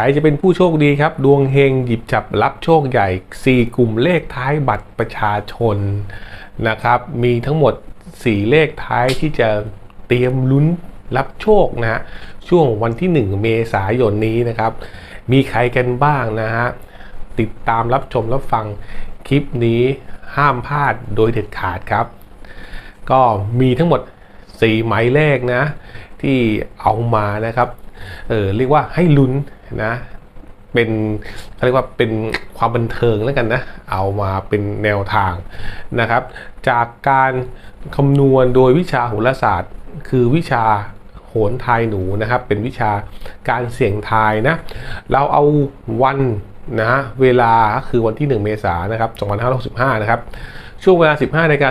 ใครจะเป็นผู้โชคดีครับ ดวงเฮงหยิบจับรับโชคใหญ่ 4 กลุ่มเลขท้ายบัตรประชาชนนะครับ มีทั้งหมด 4 เลขท้ายที่จะเตรียมลุ้นรับโชคนะฮะช่วงวันที่ 1 เมษายนนี้นะครับ มีใครกันบ้างนะฮะติดตามรับชมรับฟังคลิปนี้ห้ามพลาดโดยเด็ดขาดครับ ก็มีทั้งหมด 4 หมายเลขนะ ที่เอามานะครับ เออเรียกว่าให้ลุ้นนะเป็นเขาเรียกว่าเป็นความบันเทิงแล้วกันนะ เอามาเป็นแนวทางนะครับ จากการคำนวณโดยวิชาโหราศาสตร์ คือวิชาโหนทายหนูนะครับ เป็นวิชาการเสี่ยงทายนะ เราเอาวันนะเวลาคือวันที่ 1 เมษายนนะครับ2565 นะครับ ช่วงเวลา 15นาฬิก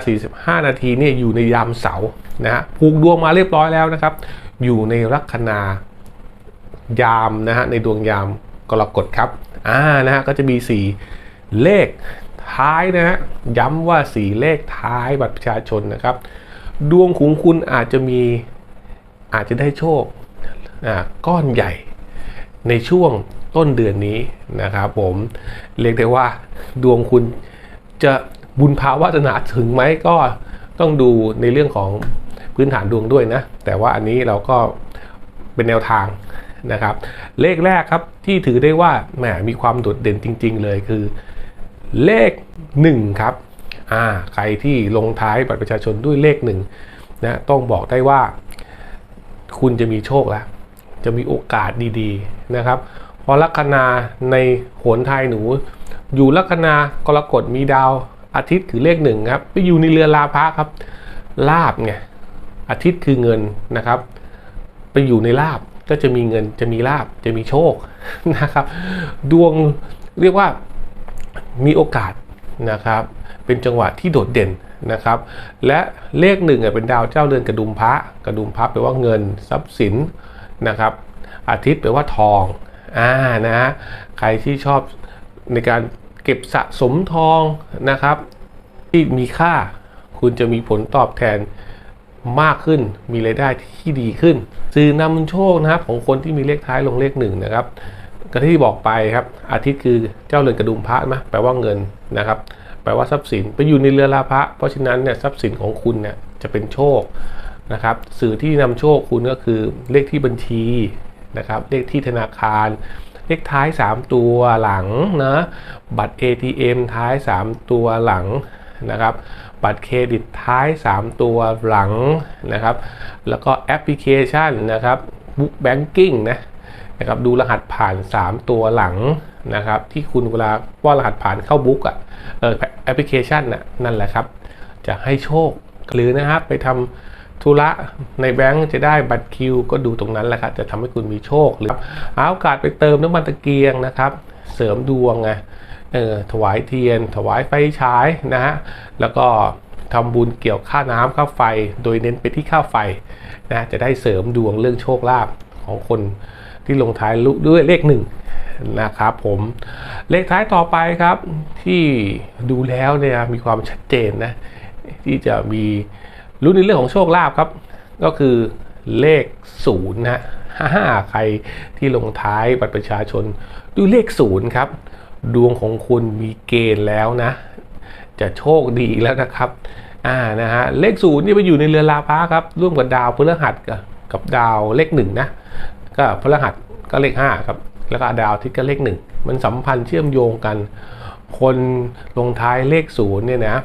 า45 นาทีเนี่ยอยู่ในยามเสาร์นะฮะผูกดวงมาเรียบร้อยแล้วนะครับ อยู่ในลัคนา ยามนะฮะในดวงยามกรกฎครับอ่านะฮะก็จะมี 4 เลขท้ายนะฮะย้ำว่า 4 เลขท้ายบัตรประชาชนนะครับ ดวงของคุณอาจจะมีอาจจะได้โชคอ่าก้อนใหญ่ในช่วงต้นเดือนนี้นะครับผมเรียกได้ว่าดวงคุณจะบุญภาวาสนาถึงไหมก็ต้องดูในเรื่องของพื้นฐานดวงด้วยนะ แต่ว่าอันนี้เราก็เป็นแนวทาง นะครับ เลขแรกครับที่ถือได้ว่าแหมมีความโดดเด่นจริง ๆ เลยคือ เลข 1 ครับอ่าใครที่ลงท้ายบัตรประชาชนด้วยเลข1นะต้องบอกได้ว่า คุณจะมีโชคแล้ว จะมีโอกาสดีๆนะครับเพราะลัคนาในโหนไทยหนู อยู่ลัคนากรกฎมีดาวอาทิตย์คือเลขหนึ่งครับไปอยู่ในเรือลาภะครับลาบไงอาทิตย์คือเงินนะครับ ไปอยู่ในลาบ ก็จะมีเงินจะมีลาบจะมีโชคนะครับ ดวงเรียกว่ามีโอกาสนะครับ เป็นจังหวะที่โดดเด่นนะครับ และเลขหนึ่งเป็นดาวเจ้าเรือนกระดุมพระกระดุมพระแปลว่าเงินทรัพย์สินนะครับ อาทิตย์แปลว่าทองอ่านะฮะใครที่ชอบในการเก็บสะสมทองนะครับ ที่มีค่าคุณจะมีผลตอบแทน มากขึ้น มีรายได้ที่ดีขึ้น สื่อนำโชคนะครับของคนที่มีเลขท้ายลงเลขหนึ่งนะครับก็ที่บอกไปครับ อาทิตย์คือเจ้าเรือนกระดุมพระไหมแปลว่าเงินนะครับแปลว่าทรัพย์สินไปอยู่ในเรือลาภะเพราะฉะนั้นเนี่ยทรัพย์สินของคุณเนี่ยจะเป็นโชคนะครับ สื่อที่นำโชคคุณก็คือเลขที่บัญชีนะครับ เลขที่ธนาคาร เลขท้าย 3 ตัวหลังนะบัตร ATM ท้าย 3 ตัวหลังนะครับ บัตรเครดิตท้าย 3 ตัวหลังนะครับ แล้วก็แอปพลิเคชันนะครับบุ๊กแบงกิ้งนะนะครับดูรหัสผ่าน 3 ตัวหลังนะครับที่คุณเวลาว่ารหัสผ่านเข้าบุ๊กอะเออแอปพลิเคชันน่ะนั่นแหละครับ จะให้โชคหรือนะครับไปทำ ธุระในแบงก์จะได้บัตรคิว ก็ดูตรงนั้นแหละครับจะทำให้คุณมีโชคหรือหาโอกาสไปเติมน้ำมันตะเกียงนะครับ เสริมดวงไงเออถวายเทียน ถวายไฟฉายนะฮะแล้วก็ทำบุญเกี่ยวค่าน้ำค่าไฟ โดยเน้นไปที่ค่าไฟนะจะได้เสริมดวงเรื่องโชคลาภของคนที่ลงท้ายด้วยเลขหนึ่งนะครับผมเลขท้ายต่อไปครับที่ดูแล้วเนี่ยมีความชัดเจนนะที่จะมี รู้ในเรื่องของโชคลาภครับ ก็คือเลขศูนย์นะห้าใครที่ลงท้ายบัตรประชาชนด้วยเลขศูนย์ครับ ดวงของคุณมีเกณฑ์แล้วนะ จะโชคดีแล้วนะครับอ่านะฮะเลขศูนย์นี่ไปอยู่ในเรือลาภะครับ ร่วมกับดาวพฤหัสกับดาวเลขหนึ่งนะก็พฤหัสก็เลขห้าครับ แล้วก็ดาวอาทิตย์ก็เลขหนึ่งมันสัมพันธ์เชื่อมโยงกัน คนลงท้ายเลขศูนย์เนี่ยนะ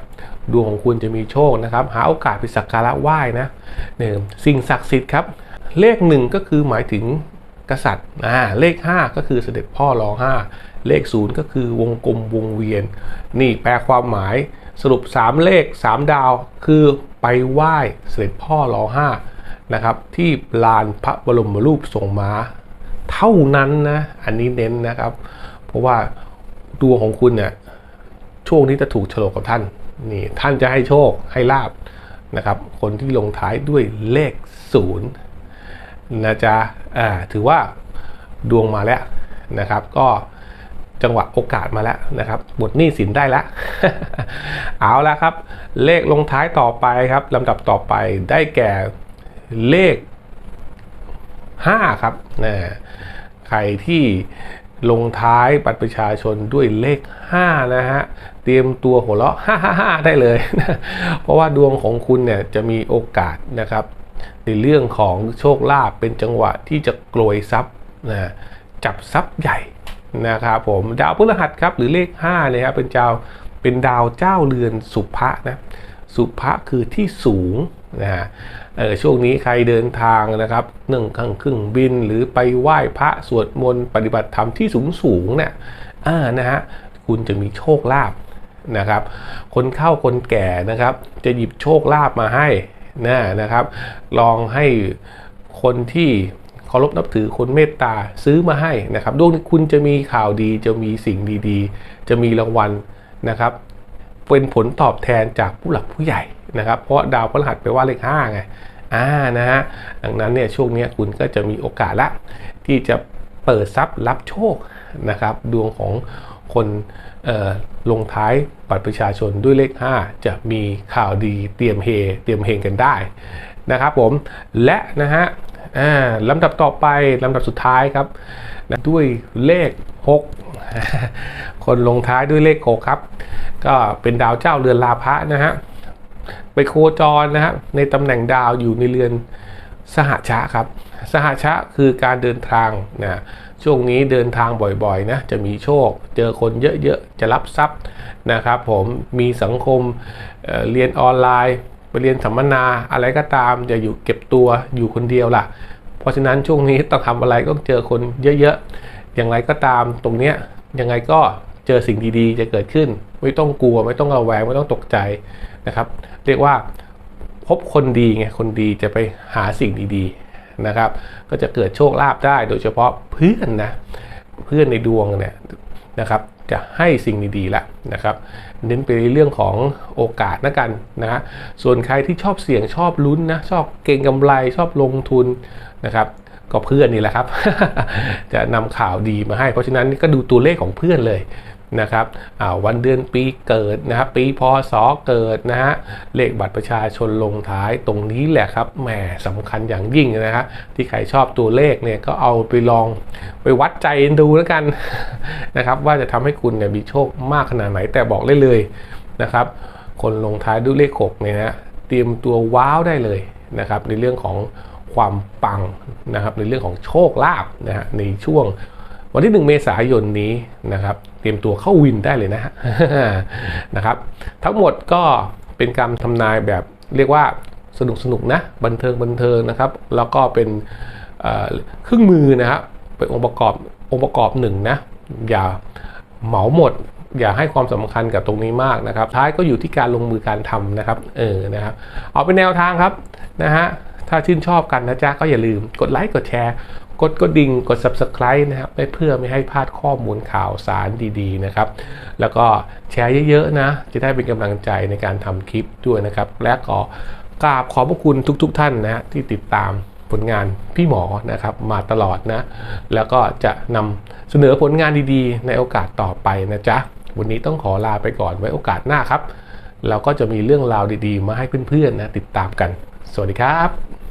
ดวงของคุณจะมีโชคนะครับ หาโอกาสไปสักการะไหว้นะเนี่ยสิ่งศักดิ์สิทธิ์ครับ เลขหนึ่งก็คือหมายถึงกษัตริย์อ่าเลข 5 ก็คือเสด็จพ่อรอห้าเลขศูนย์ก็คือวงกลมวงเวียน นี่แปลความหมายสรุป 3 เลข 3 ดาว คือไปไหว้เสด็จพ่อรอห้านะครับ ที่ลานพระบรมรูปทรงม้า เท่านั้นนะ อันนี้เน้นนะครับ เพราะว่า ดวงของคุณเนี่ยช่วงนี้จะถูกฉลกกับท่านนี่ท่านจะให้โชคให้ลาบนะครับ คนที่ลงท้ายด้วยเลขศูนย์นะจ๊ะอ่าถือว่าดวงมาแล้วนะครับ ก็จังหวะโอกาสมาแล้วนะครับบทหนี้สินได้แล้ว เอาละครับ เลขลงท้ายต่อไปครับลำดับต่อไปได้แก่เลข 5 ครับนะใครที่ ลงท้ายบัตรประชาชนด้วยเลข 5 นะฮะ เตรียมตัวหัวเราะ555 ได้เลย เพราะว่าดวงของคุณเนี่ยจะมีโอกาสนะครับในเรื่องของโชคลาภเป็นจังหวะที่จะโกลยทรัพย์นะจับทรัพย์ใหญ่นะครับผมดาวพฤหัสครับหรือเลข5เนี่ยครับเป็นดาวเป็นดาวเจ้าเรือนสุภะนะสุภะคือที่สูง นะฮะช่วงนี้ใครเดินทางนะครับนึ่งข้างครึ่งบินหรือไปไหว้พระสวดมนต์ปฏิบัติธรรมที่สูงสูงๆเนี่ยนะฮะคุณจะมีโชคลาภนะครับ คนเข้าคนแก่นะครับ จะหยิบโชคลาภมาให้นะนะครับ ลองให้คนที่เคารพนับถือคนเมตตาซื้อมาให้นะครับดวงนี้คุณจะมีข่าวดีจะมีสิ่งดีๆ จะมีรางวัลนะครับ เป็นผลตอบแทนจากผู้หลักผู้ใหญ่ นะครับเพราะดาวพฤหัสไปว่าเลข5ไงอ่านะฮะดังนั้นเนี่ยช่วงนี้คุณก็จะมีโอกาสละที่จะเปิดทรัพย์รับโชคนะครับดวงของคนลงท้ายบัตรประชาชนด้วยเลข 5 จะมีข่าวดีเตรียมเฮเตรียมเฮงกันได้นะครับผมและนะฮะอ่าลำดับต่อไปลำดับสุดท้ายครับนะด้วยเลข 6 คนลงท้ายด้วยเลข 6 ครับ ก็เป็นดาวเจ้าเรือนลาภะนะฮะ ไปโคจรนะฮะในตำแหน่งดาวอยู่ในเรือนสหชะครับ สหชะคือการเดินทางนะช่วงนี้เดินทางบ่อยๆนะจะมีโชค เจอคนเยอะๆ จะรับทรัพย์นะครับผมมีสังคมเเรียนออนไลน์ ไปเรียนสัมมนาอะไรก็ตามจะอยู่เก็บตัวอยู่คนเดียวล่ะ เพราะฉะนั้นช่วงนี้ต้องทำอะไรก็ต้องเจอคนเยอะๆ อย่างไรก็ตามตรงเนี้ยยังไงก็ เจอสิ่งดีๆ จะเกิดขึ้น ไม่ต้องกลัว ไม่ต้องระแวงไม่ต้องตกใจนะครับ เรียกว่าพบคนดีไงคนดีจะไปหาสิ่งดีๆนะครับ ก็จะเกิดโชคลาภได้โดยเฉพาะเพื่อนนะเพื่อนในดวงเนี่ยนะครับจะให้สิ่งดีๆละนะครับ เน้นไปในเรื่องของโอกาสนะกันนะฮะส่วนใครที่ชอบเสี่ยงชอบลุ้นนะชอบเก่งกำไรชอบลงทุนนะครับ ก็เพื่อนนี่แหละครับ จะนำข่าวดีมาให้ เพราะฉะนั้นก็ดูตัวเลขของเพื่อนเลย นะครับวันเดือนปีเกิดนะครับปีพศเกิดนะฮะเลขบัตรประชาชนลงท้ายตรงนี้แหละครับแหมสำคัญอย่างยิ่งนะฮะที่ใครชอบตัวเลขเนี่ยก็เอาไปลองไปวัดใจดูแล้วกันนะครับว่าจะทำให้คุณเนี่ยมีโชคมากขนาดไหนแต่บอกเลยเลยนะครับ คนลงท้ายด้วยเลขหกเนี่ยนะเตรียมตัวว้าวได้เลยนะครับในเรื่องของความปังนะครับในเรื่องของโชคลาภนะฮะในช่วง วันที่ 1 เมษายนนี้นะครับ เตรียมตัวเข้าวินได้เลยนะฮะนะครับ ทั้งหมดก็เป็นการทำนายแบบเรียกว่าสนุกสนุกนะ บันเทิงบันเทิงนะครับ แล้วก็เป็นเอ่อเครื่องมือนะครับเป็นองค์ประกอบองค์ประกอบหนึ่งนะ อย่าเหมาหมด อย่าให้ความสำคัญกับตรงนี้มากนะครับ ท้ายก็อยู่ที่การลงมือการทำนะครับ เออนะครับ เอาเป็นแนวทางครับนะฮะถ้าชื่นชอบกันนะจ๊ะก็อย่าลืมกดไลค์กดแชร์ กดกระดิ่งกด subscribe นะครับไม่เพื่อไม่ให้พลาดข้อมูลข่าวสารดีๆนะครับ แล้วก็แชร์เยอะๆนะ จะได้เป็นกำลังใจในการทำคลิปด้วยนะครับ และก็กราบขอบพระคุณทุกๆทท่านนะที่ติดตามผลงานพี่หมอนะครับมาตลอดนะ แล้วก็จะนำเสนอผลงานดีๆ ในโอกาสต่อไปนะจ๊ะ วันนี้ต้องขอลาไปก่อนไว้โอกาสหน้าครับ เราก็จะมีเรื่องราวดีๆ มาให้เพื่อนๆนะติดตามกัน สวัสดีครับ